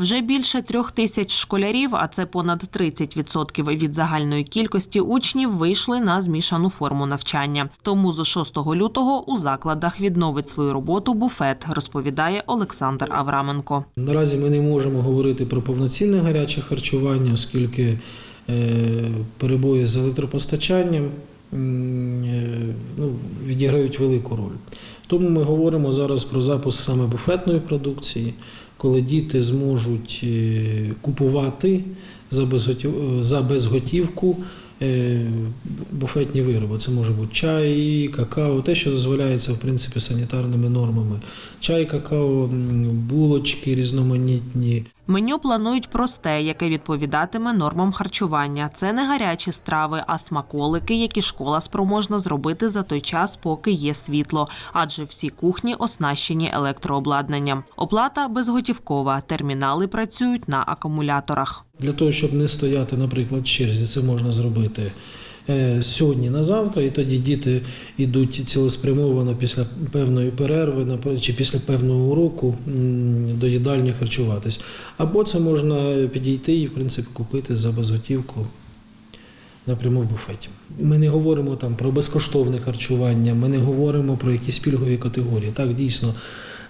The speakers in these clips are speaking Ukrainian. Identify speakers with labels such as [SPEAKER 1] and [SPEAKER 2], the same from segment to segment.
[SPEAKER 1] Вже більше трьох тисяч школярів, а це понад 30% від загальної кількості учнів, вийшли на змішану форму навчання. Тому з 6 лютого у закладах відновить свою роботу буфет, розповідає Олександр Авраменко.
[SPEAKER 2] Наразі ми не можемо говорити про повноцінне гаряче харчування, оскільки е, перебої з електропостачанням е, ну, відіграють велику роль. Тому ми говоримо зараз про запуск саме буфетної продукції, коли діти зможуть е, купувати за за безготівку е, буфетні вироби. Це може бути чай, какао, те, що дозволяється в принципі санітарними нормами. Чай, какао, булочки різноманітні.
[SPEAKER 1] Меню планують просте, яке відповідатиме нормам харчування. Це не гарячі страви, а смаколики, які школа спроможна зробити за той час, поки є світло, адже всі кухні оснащені електрообладнанням. Оплата безготівкова. Термінали працюють на акумуляторах.
[SPEAKER 2] Для того, щоб не стояти, наприклад, в черзі, це можна зробити сьогодні на завтра, і тоді діти йдуть цілеспрямовано після певної перерви чи після певного уроку до їдальні харчуватись. Або це можна підійти і, в принципі, купити за безготівку. Напряму в буфеті. Ми не говоримо там про безкоштовне харчування, ми не говоримо про якісь пільгові категорії. Так, дійсно,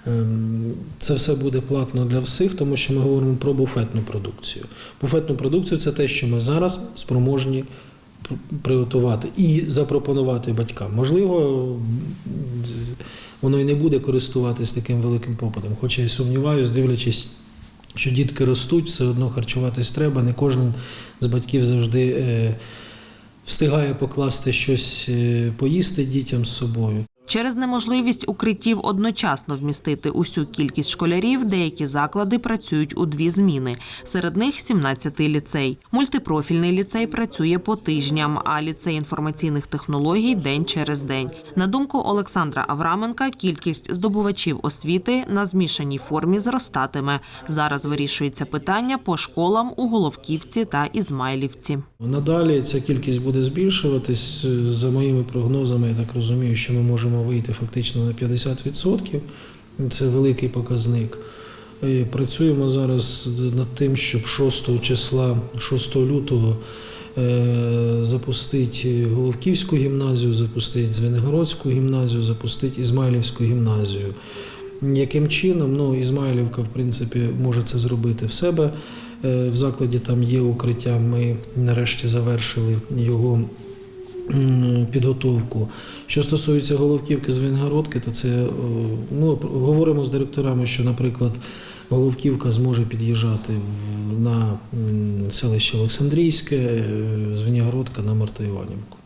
[SPEAKER 2] ем, це все буде платно для всіх, тому що ми говоримо про буфетну продукцію. Буфетну продукцію це те, що ми зараз спроможні пр- приготувати і запропонувати батькам. Можливо, воно і не буде користуватись таким великим попитом. Хоча я сумніваюся, дивлячись, що дітки ростуть, все одно харчуватись треба. Не кожен з батьків завжди е, встигає покласти щось е, поїсти дітям з собою.
[SPEAKER 1] Через неможливість укриттів одночасно вмістити усю кількість школярів, деякі заклади працюють у дві зміни. Серед них 17-й ліцей. Мультипрофільний ліцей працює по тижням, а ліцей інформаційних технологій день через день. На думку Олександра Авраменка, кількість здобувачів освіти на змішаній формі зростатиме. Зараз вирішується питання по школам у Головківці та Ізмайлівці.
[SPEAKER 2] Надалі ця кількість буде збільшуватись. За моїми прогнозами, я так розумію, що ми можемо вийти фактично на 50%. Це великий показник. Е, Працюємо зараз над тим, щоб 6 числа, 6 лютого, е, запустити Головківську гімназію, запустити Звенигородську гімназію, запустити Ізмайлівську гімназію. Яким чином? Ну, Ізмайлівка, в принципі, може це зробити в себе. Е, В закладі там є укриття. Ми нарешті завершили його підготовку. Що стосується Головківки з Венгородки, то це е, ну, говоримо з директорами, що, наприклад, Головківка зможе під'їжджати на селище Олександрійське, з Звенігородка на Мартоіванівку.